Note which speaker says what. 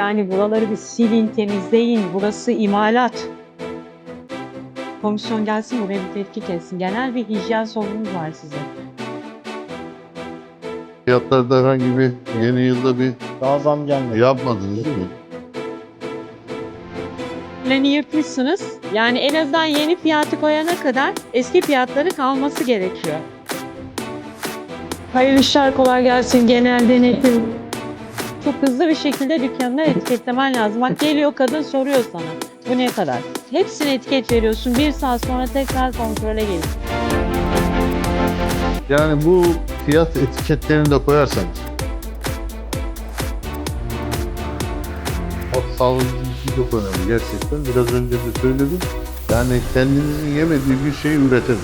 Speaker 1: Yani buraları bir silin, temizleyin. Burası imalat. Komisyon gelsin buraya bir tetkik etsin. Genel bir hijyen sorunumuz var size.
Speaker 2: Fiyatlarda herhangi bir yeni yılda bir
Speaker 3: Daha zam gelmedi.
Speaker 2: yapmadınız değil mi?
Speaker 1: Planı yapmışsınız. Yani en azından yeni fiyatı koyana kadar eski fiyatları kalması gerekiyor. Hayırlı işler kolay gelsin genel denetim. Hızlı bir şekilde dükkanına etiketlemen lazım. Bak geliyor kadın soruyor sana. Bu ne kadar? Hepsine etiket veriyorsun. Bir saat sonra tekrar kontrole gelir.
Speaker 2: Yani bu fiyat etiketlerini de koyarsanız. O sağlık çok önemli gerçekten. Biraz önce de söyledim. Yani kendinizin yemediği bir şeyi üretemez.